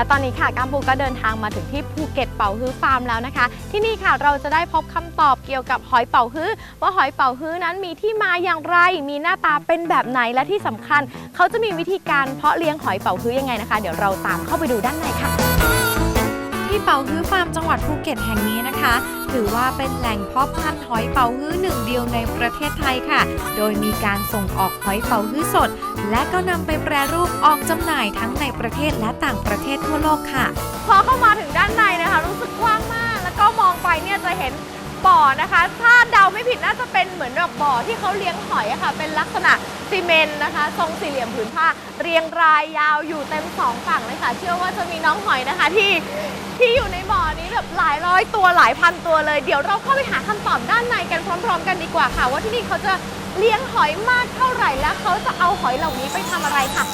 และตอนนี้ค่ะกัมปูก็เดินทางมาถึงที่ภูเก็ตเป่าฮื้อฟาร์มแล้วนะคะ ที่นี่ค่ะเราจะได้พบคำตอบเกี่ยวกับหอยเป่าฮื้อว่าหอยเป่าฮื้อนั้นมีที่มาอย่างไร มีหน้าตาเป็นแบบไหนและที่สำคัญ เขาจะมีวิธีการเพาะเลี้ยงหอยเป่าฮื้อยังไงนะคะ เดี๋ยวเราตามเข้าไปดูด้านในค่ะที่เป่าฮื้อฟาร์มจังหวัดภูเก็ตแห่งนี้นะคะ ถือว่าเป็นแหล่งเพาะพันธุ์หอยเป่าฮื้อหนึ่งเดียวในประเทศไทยค่ะ โดยมีการส่งออกหอยเป่าฮื้อสด และก็นำไปแปรรูปออกจำหน่ายทั้งในประเทศและต่างประเทศทั่วโลกค่ะ พอเข้ามาถึงด้านในนะคะ รู้สึกกว้างมาก แล้วก็มองไปเนี่ยจะเห็นบ่อนะคะ ถ้าเดาไม่ผิดน่าจะเป็นเหมือนแบบบ่อที่เขาเลี้ยงหอยอะค่ะ เป็นลักษณะซีเมนต์นะคะ ทรงสี่เหลี่ยมผืนผ้า เรียงรายยาวอยู่เต็มสองฝั่งเลยค่ะ เชื่อว่าจะมีน้องหอยนะคะที่ ที่อยู่ในบ่อนี้แบบหลายร้อยตัวหลายพันตัวเลย เดี๋ยวเราเข้าไปหาคำตอบด้านในกันพร้อม ๆ กันดีกว่าค่ะ ว่าที่นี่เขาจะเลี้ยงหอยมากเท่าไหร่และเขาจะเอาหอยเหล่านี้ไปทำอะไรค่ะ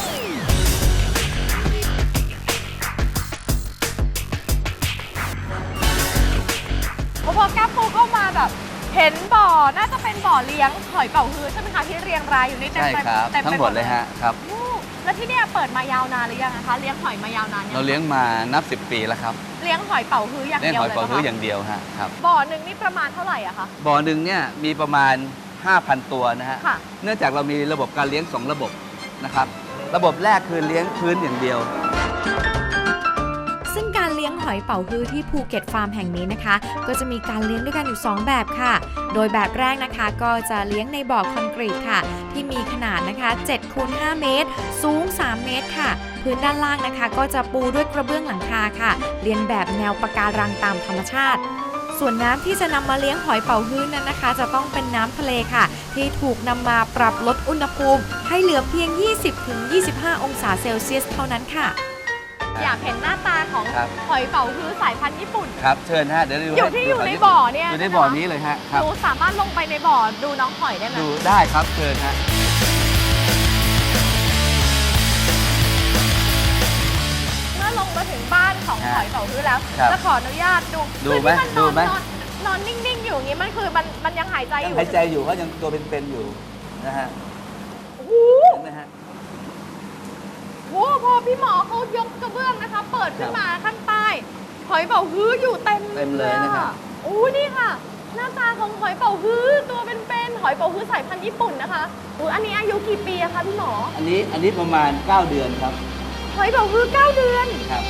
พอก้าปูเข้ามาแบบ เห็นบ่อน่าจะเป็นบ่อเลี้ยงหอยเป่าฮื้อใช่ไหมคะที่เรียงรายอยู่นี่เต็มใช่ไปครับ เต็มไปทั้งหมดเลยฮะครับ โอ้แล้วที่เนี่ยเปิดมายาวนานหรือยังนะคะเลี้ยงหอยมายาวนานยังเราเลี้ยงมานับ 10 ปีแล้วครับเลี้ยงหอยเป่าฮื้ออย่างเลี้ยงเดียวหอยเลยเป๋าเหรฮื้อออคะย่างเดียวฮะครับบ่อหนึ่งนี่ประมาณเท่าไหร่อะคะบ่อหนึ่งเนี่ยมีประมาณ 5,000 ตัวนะฮะค่ะเนื่องจากเรามีระบบการเลี้ยง 2 ระบบนะครับ ระบบแรกคือเลี้ยงพื้นอย่างเดียว หอยเป๋าฮื้อที่ภูเก็ตฟาร์มแห่งนี้นะคะ ก็จะมีการเลี้ยงด้วยกันอยู่ 2 แบบค่ะ โดยแบบแรกนะคะก็จะเลี้ยงในบ่อคอนกรีตค่ะ ที่มีขนาดนะคะ7คูณ5เมตร สูง 3 เมตรค่ะพื้นด้านล่างนะคะก็จะปูด้วยกระเบื้องหลังคาค่ะ เรียนแบบแนวปะการังตามธรรมชาติ ส่วนน้ำที่จะนำมาเลี้ยงหอยเป่าฮื้อนั้นนะคะ จะต้องเป็นน้ำทะเลค่ะ ที่ถูกนำมาปรับลดอุณหภูมิ ให้เหลือเพียง 20-25 องศาเซลเซียสเท่านั้นค่ะ อยากเห็นหน้าตาของครับ หอยเป่าฮื้อสายพันธุ์ญี่ปุ่น ครับเชิญฮะเดี๋ยวดูอยู่ให้ที่ดูอยู่ก่ในที่บ่อเนี่ยอยู่ในใช่ไหมบ่อคะนี้เลยฮะคหรับนูสามารถลงไปในบ่อดูน้องหอยได้ไหมดูได้ครับเชิญฮะเมื่อลงมาถึงบ้านของฮะหอยเป่าฮื้อแล้วครับจะขออนุญาตดูดูไหมคือที่นดูนอนไหมนอนนอนนิ่งๆ อยู่อย่างนี้มันคือมันมันยังหายใจอยังยู่ หายใจอยู่เขายังตัวเป็นๆอยู่นะฮะ โอ้โห เห็นไหมฮะ โอ้โหพอพี่หมอเขายกกระเบื้องนะคะ เปิดขึ้นครับมาข้างใต้หอยเป่าฮื้ออยู่เต็มเต็มเลยนะครับโอ้นี่ค่ะ หน้าตาของหอยเป่าฮื้อตัวเป็นๆหอยเป่าฮื้อสายพันธุ์ญี่ปุ่นนะคะอู้อันนี้อายุกี่ปีอะคะพี่หมอ อันนี้อันนี้ประมาณ 9 เดือนครับ หอยเป่าฮื้อเก้าเดือนครับ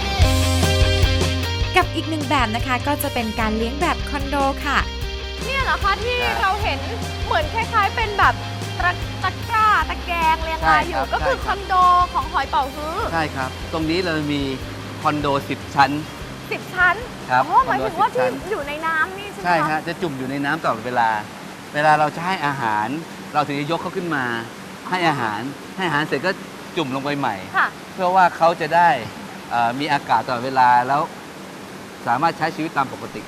กับอีกหนึ่งแบบนะคะก็จะเป็นการเลี้ยงแบบคอนโดค่ะ เนี่ยเหรอคะที่ครับเราเห็นเหมือนคล้ายๆเป็นแบบ ตะตะกร้าตะแกรงเรียงรายอยู่ใช่ครับก็คือใช่คครับอนโดของหอยเป่าฮื้อใช่ครับ ตรงนี้เรามีคอนโด 10 ชั้น สิบชั้นครับอ๋อหมายถึงว่าคอนโดที่10ชั้น อยู่ในน้ำนี่ใช่ไหมใช่คะฮะจะจุ่มอยู่ในน้ำตลอดเวลา เวลาเราจะให้อาหาร เราถึงจะยกเขาขึ้นมา ให้อาหาร ให้อาหารเสร็จก็จุ่มลงไปใหม่ ค่ะ เพื่อว่าเขาจะได้เอ่อมีอากาศตลอดเวลาแล้วสามารถใช้ชีวิตตามปกติ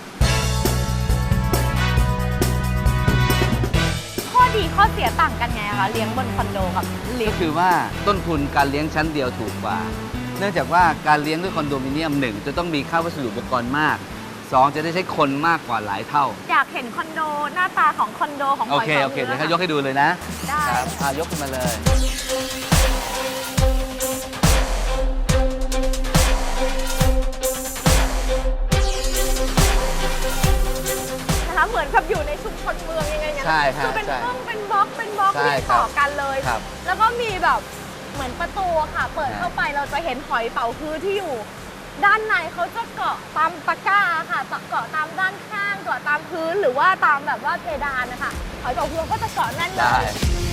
ดีข้อเสียต่างกันไงคะเลี้ยงบนคอนโดกับเลี้ยงก็คือว่าต้นทุนการเลี้ยงชั้นเดียวถูกกว่า เนื่องจากว่าการเลี้ยงด้วยคอนโดมิเนียมหนึ่งจะต้องมีค่าวัสดุอุปกรณ์มากสองจะได้ใช้คนมากกว่าหลายเท่า อยากเห็นคอนโดหน้าตาของคอนโดของหโออยเคเป่าโอเคฮื้เดี๋ยวค่ะให้ยกให้ดูเลยนะได้ ครับพายกขึ้นมาเลย นะคะ เหมือนกับอยู่ในชุมชนเมืองยังไงเนี่ยใช่ครับคือเป็นใช่ห้องเป็นบล็อกเป็นบล็อกใช่เรียงครับต่อกันเลย ครับแล้วก็มีแบบเหมือนประตูอะค่ะ เปิดครับเข้าไปเราจะเห็นหอยเป๋าฮื้อที่อยู่ ด้านในเขาจะเกาะตามตะกร้าค่ะเกาะตามด้านข้างเกาะตามพื้นหรือว่าตามแบบว่าเพดานนะคะหอยเป๋าฮื้อก็จะเกาะแน่นเลได้ ย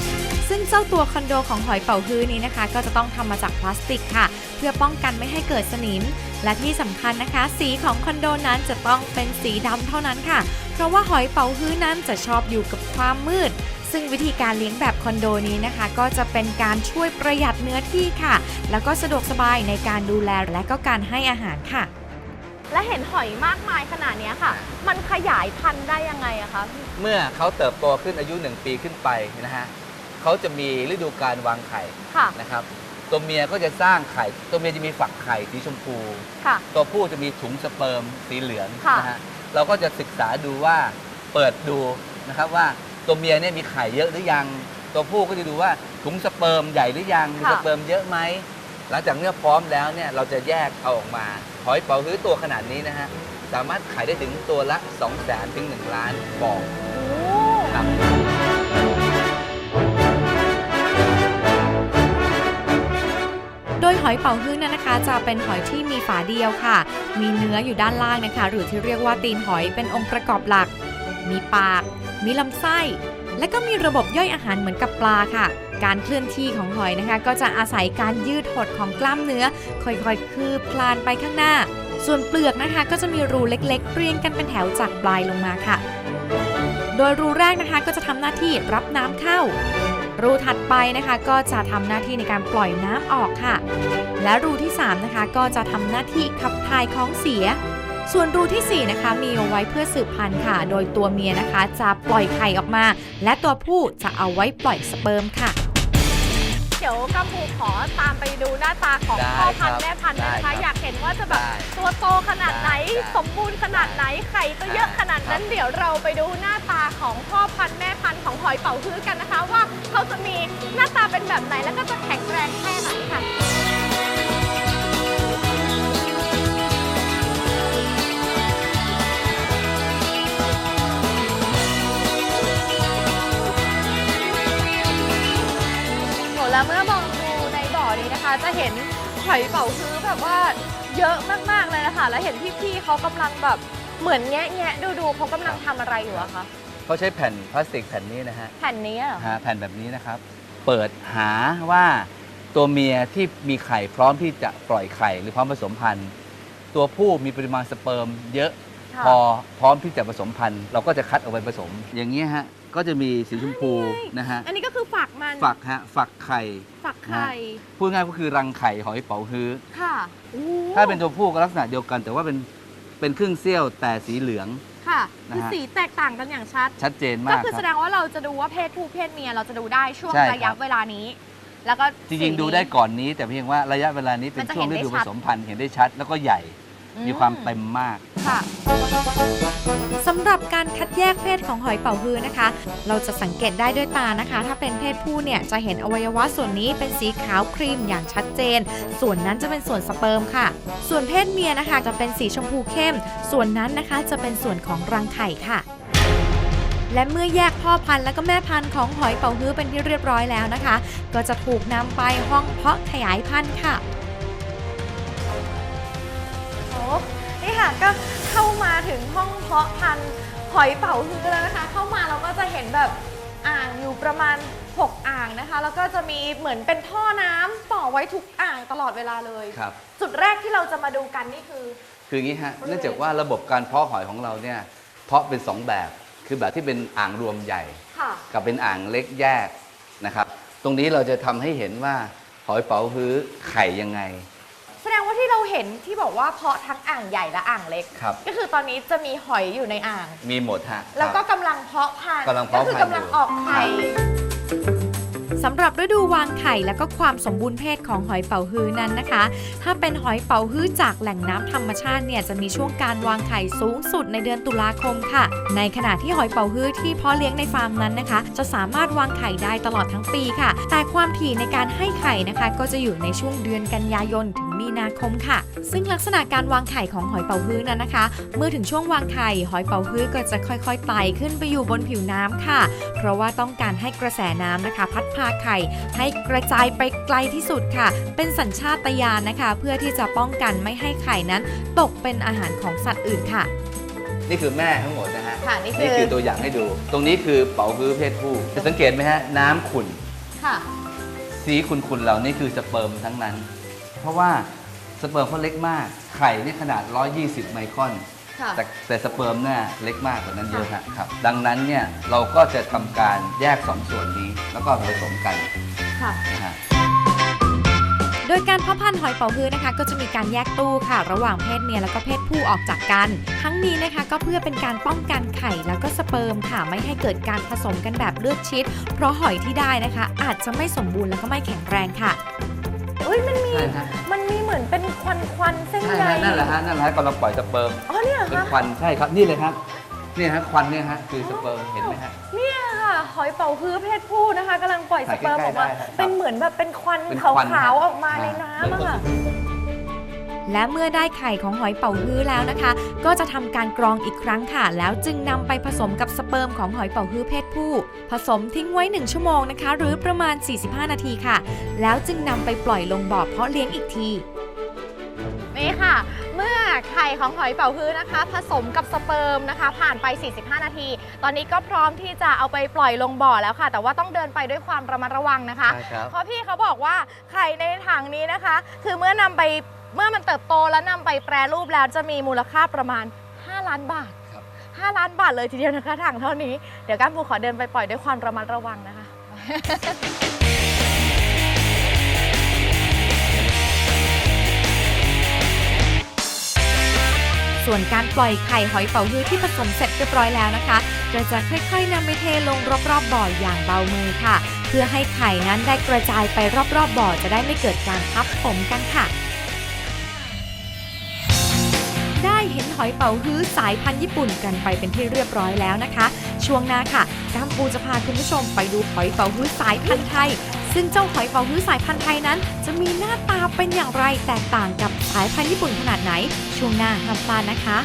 ซึ่งเจ้าตัวคอนโดของหอยเป่าฮื้อนี้นะคะ ก็จะต้องทำมาจากพลาสติกค่ะ เพื่อป้องกันไม่ให้เกิดสนิม และที่สำคัญนะคะ สีของคอนโดนั้นจะต้องเป็นสีดำเท่านั้นค่ะ เพราะว่าหอยเป่าฮื้อนั้นจะชอบอยู่กับความมืดซึ่งวิธีการเลี้ยงแบบคอนโดนี้นะคะ ก็จะเป็นการช่วยประหยัดเนื้อที่ค่ะ แล้วก็สะดวกสบายในการดูแลและก็การให้อาหารค่ะ และเห็นหอยมากมายขนาดเนี้ยค่ะ มันขยายพันธุ์ได้ยังไงอะคะเมื่อเขาเติบโตขึ้นอายุ 1 ปีขึ้นไปนะฮะ เขาจะมีฤดูการวางไข่ค่ะ นะครับ ตัวเมียก็จะสร้างไข่ ตัวเมียจะมีฝักไข่สีชมพู ค่ะ ตัวผู้จะมีถุงสเปิร์มสีเหลืองค่ะ นะฮะเราก็จะศึกษาดูว่าเปิดดูนะครับว่าตัวเมียเนี่ยมีไข่เยอะหรือยัง ตัวผู้ก็จะดูว่าถุงสเปิร์มใหญ่หรือยังมีสเปิร์มเยอะไหมหลังจากเนื้อพร้อมแล้วเนี่ยเราจะแยกเอาออกมาหอยเป๋าฮื้อตัวขนาดนี้นะฮะสามารถขายได้ถึงตัวละ 2 0 0 0 0 0ถึง1ล้านฟองโอ้ครับ ดยหอยเป๋าฮื้อนั้นนะคะ จะเป็นหอยที่มีฝาเดียวค่ะ มีเนื้ออยู่ด้านล่างนะคะ หรือที่เรียกว่าตีนหอยเป็นองค์ประกอบหลัก มีปาก มีลำไส้ และก็มีระบบย่อยอาหารเหมือนกับปลาค่ะ การเคลื่อนที่ของหอยนะคะ ก็จะอาศัยการยืดหดของกล้ามเนื้อ ค่อยๆ คืบคลานไปข้างหน้า ส่วนเปลือกนะคะ ก็จะมีรูเล็กๆ เรียงกันเป็นแถวจากปลายลงมาค่ะ โดยรูแรกนะคะก็จะทำหน้าที่รับน้ำเข้า รูถัดไปนะคะก็จะทำหน้าที่ในการปล่อยน้ำออกค่ะ และรูที่3นะคะก็จะทำหน้าที่ขับถ่ายของเสีย ส่วนรูทีสี่ 4 นะคะมีเอาไว้เพื่อสืบพันธุ์ค่ะ โดยตัวเมียนะคะจะปล่อยไข่ออกมา และตัวผู้จะเอาไว้ปล่อยสเปิร์มค่ะ เดี๋ยวกัมพูขอตามไปดูหน้าตาของได้พ่อพันครับธุ์แม่พันธุ์นะได้ครัคะบอยากเห็นว่า จะแบบได้ตัวโตขนาดไหนได้ได้สมบูรณ์ขนาดไหนไข่ก็เยอะขนาดนั้นครับเดี๋ยวเราไปดูหน้าตาของพ่อพันธุ์แม่พันธุ์ของหอยเป๋าฮื้อกันนะคะ ว่าเขาจะมีหน้าตาเป็นแบบไหนแล้วก็จะแข็งแรงแค่ไหนค่ะโหแล้วเมื่อมองดูในบ่อนี้นะคะ จะเห็นหอยเป๋าฮื้อแบบว่า เยอะมากๆเลยนะคะแล้วเห็นพี่ๆเขากำลังแบบเหมือนแงะแงะดูดูๆเขากำลังทำอะไรอยู่อะคะเขาใช้แผ่นพลาสติกแผ่นนี้นะฮะแผ่นนี้เหรอหาแผ่นแบบนี้นะครับ เปิดหาว่าตัวเมียที่มีไข่พร้อมที่จะปล่อยไข่หรือพร้อมผสมพันธุ์ ตัวผู้มีปริมาณสเปิร์มเยอะ ค่ะพอพร้อมที่จะผสมพันธุ์เราก็จะคัดเอาไปผสม อย่างนี้ยฮะ ก็จะมีสีชมพูนะฮะอันนี้ก็คือฝักมันฝักฮะฝักไข่ฝักไข่พูดง่ายก็คือรังไข่หอยเป๋าฮื้อค่ะโอ้ถ้าเป็นตัวผู้ก็ลักษณะเดียวกัน แต่ว่าเป็นเป็นครึ่งเสี้ยวแต่สีเหลืองค่ะนะคือฮะสีแตกต่างกันอย่างชัด ชัดเจนก็มากคือคแสดรับงว่าเราจะดูว่าเพศผู้เพศเมียเราจะดูได้ช่วงใช่ครับระยะเวลานี้ แล้วก็จริงๆดูได้ก่อนนี้ แต่เพียงว่าระยะเวลานี้เป็มันนจะช่วงเห็นฤได้ดูชัผดสมพันธุ์เห็นได้ชัด แล้วก็ใหญ่มีความเต็มมาก ค่ะสำหรับการคัดแยกเพศของหอยเป๋าฮือนะคะ เราจะสังเกตได้ด้วยตานะคะ ถ้าเป็นเพศผู้เนี่ยจะเห็นอวัยวะส่วนนี้เป็นสีขาวครีมอย่างชัดเจน ส่วนนั้นจะเป็นส่วนสเปิร์มค่ะ ส่วนเพศเมียนะคะจะเป็นสีชมพูเข้ม ส่วนนั้นนะคะจะเป็นส่วนของรังไข่ค่ะและเมื่อแยกพ่อพันธุ์และก็แม่พันธุ์ของหอยเป๋าฮื้อเป็นที่เรียบร้อยแล้วนะคะ ก็จะถูกนำไปห้องเพาะขยายพันธุ์ค่ะ นี่ค่ะก็เข้ามาถึงห้องเพาะพันธุ์หอยเป๋าฮื้อแล้วนะคะ เข้ามาเราก็จะเห็นแบบอ่างอยู่ประมาณ 6 อ่างนะคะ แล้วก็จะมีเหมือนเป็นท่อน้ำต่อไว้ทุกอ่างตลอดเวลาเลย ครับ จุดแรกที่เราจะมาดูกันนี่คือ คืออย่างนี้ฮะบริเวณเนื่องจากว่าระบบการเพาะหอยของเราเนี่ย เพาะเป็น 2 แบบ คือแบบที่เป็นอ่างรวมใหญ่ ค่ะ กับเป็นอ่างเล็กแยกนะครับ ตรงนี้เราจะทำให้เห็นว่าหอยเป๋าฮื้อไข่ยังไงแสดงว่าที่ เราเห็นที่บอกว่าเพาะทั้งอ่างใหญ่และอ่างเล็ก ครับ ก็คือตอนนี้จะมีหอยอยู่ในอ่าง มีหมดฮะแล้วก็ครับ กำลังเพาะพันธุ์กำลังเพาะก็คืพันธุ์ กำลังออกไข่สำหรับฤดูวางไข่และก็ความสมบูรณ์เพศของหอยเป๋าฮื้อนั้นนะคะ ถ้าเป็นหอยเป๋าฮื้อจากแหล่งน้ำธรรมชาติเนี่ยจะมีช่วงการวางไข่สูงสุดในเดือนตุลาคมค่ะ ในขณะที่หอยเป๋าฮื้อที่เพาะเลี้ยงในฟาร์มนั้นนะคะ จะสามารถวางไข่ได้ตลอดทั้งปีค่ะ แต่ความถี่ในการให้ไข่นะคะ ก็จะอยู่ในช่วงเดือนกันยายนถึง มีนาคมค่ะ ซึ่งลักษณะการวางไข่ของหอยเป๋าฮื้อนั้นนะคะ เมื่อถึงช่วงวางไข่หอยเป๋าฮื้อก็จะค่อยๆไต่ขึ้นไปอยู่บนผิวน้ำค่ะ เพราะว่าต้องการให้กระแสน้ำนะคะ พัดพาไข่ให้กระจายไปไกลที่สุดค่ะ เป็นสัญชาตญาณนะคะ เพื่อที่จะป้องกันไม่ให้ไข่นั้น ตกเป็นอาหารของสัตว์อื่นค่ะ นี่คือแม่ทั้งหมดนะฮะค่ะนี่คือ นี่คือตัวอย่างให้ดู ตรงนี้คือเป๋าฮื้อเพศผู้จะสังเกตไหมฮะน้ำขุ่นค่ะ สีขุ่นๆเหล่านี้คือสเปิร์มทั้งนั้น เพราะว่าสเปิร์มเขาเล็กมาก ไข่เนี่ยขนาด 120 ไมครอน ค่ะ แต่แต่สเปิร์มเนี่ยเล็กมากกว่านั้นเยอะฮะครับ ดังนั้นเนี่ยเราก็จะทำการแยกสองส่วนนี้ แล้วก็ผสมกันค่ะ นะฮะ โดยการเพาะพันธุ์หอยเป๋าฮื้อนะคะ ก็จะมีการแยกตู้ค่ะ ระหว่างเพศเมียแล้วก็เพศผู้ออกจากกัน ทั้งนี้นะคะก็เพื่อเป็นการป้องกันไข่แล้วก็สเปิร์มค่ะ ไม่ให้เกิดการผสมกันแบบเลือดชิด เพราะหอยที่ได้นะคะ อาจจะไม่สมบูรณ์แล้วก็ไม่แข็งแรงค่ะ อุ้ยมันมี ใช่ฮะ มันมีเหมือนเป็นควันควันๆเส้นใช่ใยฮะนั่นแหละฮะนั่นแหละฮะกำลังปล่อยสเปิร์มอ๋อเนี่ยเหรอเป็นคะควันใช่ครับนี่เลยครับนี่ฮะควันเนี่ยฮะคือสเปิร์มเห็นไหมฮะ เนี่ยค่ะหอยเป๋าฮื้อเพศผู้นะคะกำลังปล่อยสเปิร์มออกมา ถ่ายใกล้ๆได้ครับเป็นเหมือนแบบเป็นควันเป็นขาควันวๆออกมาในน้ำอะค่ะ และเมื่อได้ไข่ของหอยเป๋าฮื้อแล้วนะคะ ก็จะทำการกรองอีกครั้งค่ะ แล้วจึงนำไปผสมกับสเปิร์มของหอยเป๋าฮื้อเพศผู้ ผสมทิ้งไว้ 1 ชั่วโมงนะคะ หรือประมาณ 45 นาทีค่ะ แล้วจึงนำไปปล่อยลงบ่อเพาะเลี้ยงอีกทีนี่ค่ะ เมื่อไข่ของหอยเป๋าฮื้อนะคะ ผสมกับสเปิร์มนะคะ ผ่านไป 45 นาที ตอนนี้ก็พร้อมที่จะเอาไปปล่อยลงบ่อแล้วค่ะ แต่ว่าต้องเดินไปด้วยความระมัดระวังนะคะใช่ครับเพราะพี่เขาบอกว่าไข่ในถังนี้นะคะ คือเมื่อนำไป เมื่อมันเติบโตแล้วนำไปแปรรูปแล้วจะมีมูลค่าประมาณ 5 ล้านบาท ครับ 5 ล้านบาทเลยทีเดียวนะคะถังเท่านี้ เดี๋ยวก้ามปูขอเดินไปปล่อยด้วยความระมัดระวังนะคะ ส่วนการปล่อยไข่หอยเป๋าฮื้อที่ผสมเสร็จเรียบร้อยแล้วนะคะ ก็จะค่อยๆนำไปเทลงรอบๆบ่ออย่างเบามือค่ะ เพื่อให้ไข่นั้นได้กระจายไปรอบๆบ่อจะได้ไม่เกิดการทับถมกันค่ะ เห็นหอยเป๋าฮื้อสายพันธุ์ญี่ปุ่นกันไปเป็นที่เรียบร้อยแล้วนะคะ ช่วงหน้าค่ะกัมปูจะพาคุณผู้ชมไปดูหอยเป๋าฮื้อสายพันธุ์ไทย ซึ่งเจ้าหอยเป๋าฮื้อสายพันธุ์ไทยนั้น จะมีหน้าตาเป็นอย่างไรแตกต่างกับสายพันธุ์ญี่ปุ่นขนาดไหน ช่วงหน้าห้ามพลาดนะคะ